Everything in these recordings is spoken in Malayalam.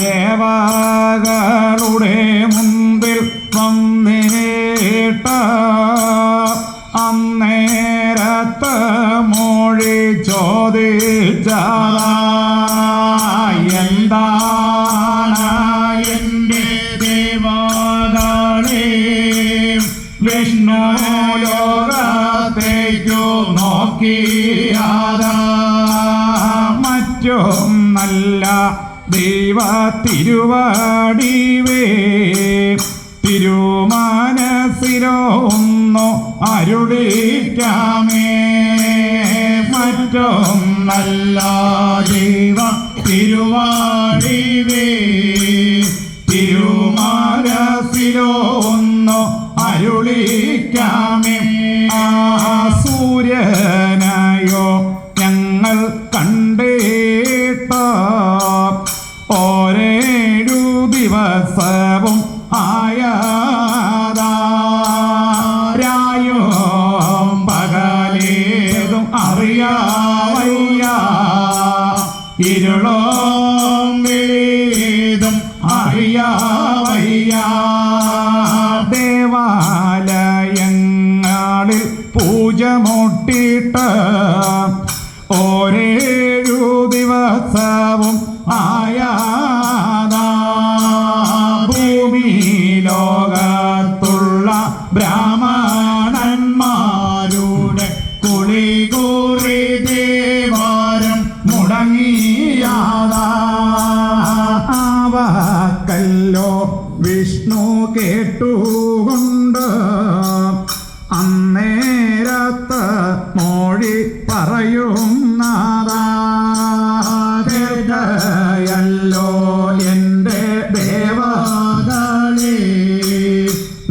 ദേവകളുടെ മുമ്പിൽ വന്നേട്ട അന്നേരത്ത് മൊഴി ചോദിച്ചതാ വിഷ്ണു ലോകത്തേക്കു നോക്കിയാതാ മറ്റും നല്ല ദൈവ തിരുവാടിവേ. തിരുമാനസിരൊന്നു അരുളിക്കാമേ. മറ്റും നല്ല ദൈവ തിരുവാടിവേ. തിരുമാനസിരൊന്നു ഇരുളോ വിളീതും അറിയാവയ്യ. ആവാക്കല്ലോ വിഷ്ണു കേട്ടുകൊണ്ട് അന്നേരത്ത് മോഴി പറയുന്നതാകല്ലോ എന്റെ ദേവാകളി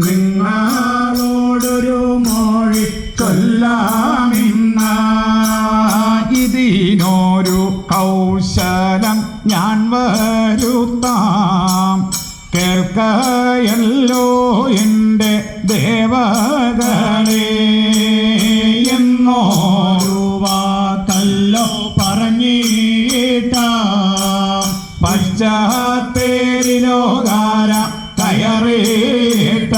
നിങ്ങളോടൊരു മോഴി ചൊല്ലാമിന്ന. ഇതിനൊരു കൗശലം ഞാൻ വരുത്താം. കേൾക്കയല്ലോ എന്റെ ദേവതേ എന്നോരു പറഞ്ഞീട്ട. പശ്ചാത്തേരിലോകാര കയറിയിട്ട.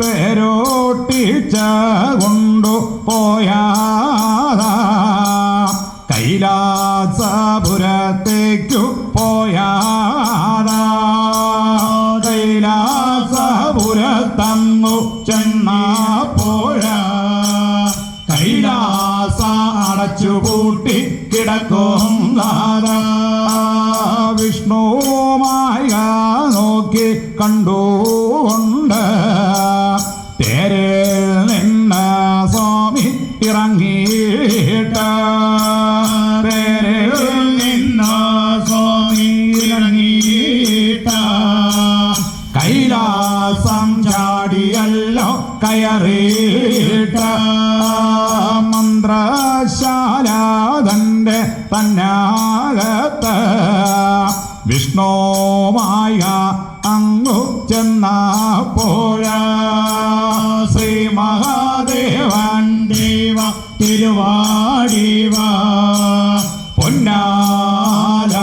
പേരോട്ടിച്ച കൊണ്ടു പോയ കൈലാസപുരത്തേക്കു കൈലാസ അടച്ചുപൂട്ടി കിടക്കും വിഷ്ണുമായ നോക്കി കണ്ടുകൊണ്ട് വിഷ്ണുമായ അങ്ങു ചെന്നപ്പോഴ ശ്രീ മഹാദേവൻ ദേവ തിരുവാടിവ. പൊന്നാല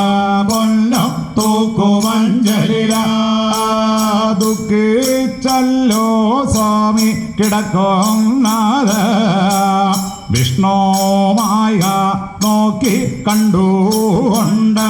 പൊന്നം തൂക്കുമഞ്ചലില ദുഃഖിച്ചല്ലോ സ്വാമി കിടക്കുന്നത് വിഷ്ണോമായ നോക്കി കണ്ടുകൊണ്ട്.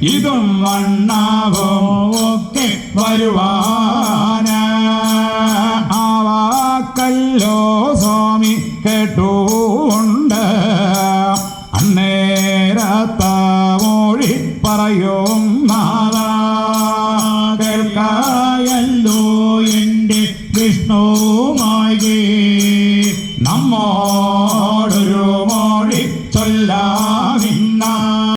ഇതും വണ്ണാവും ഒക്കെ വരുവാന. ആവാക്കല്ലോ സ്വാമി കേട്ടുണ്ട്. അന്നേരത്ത മൊഴി പറയും നാദാ. കേൾക്കായല്ലോ എന്റെ വിഷ്ണുമായി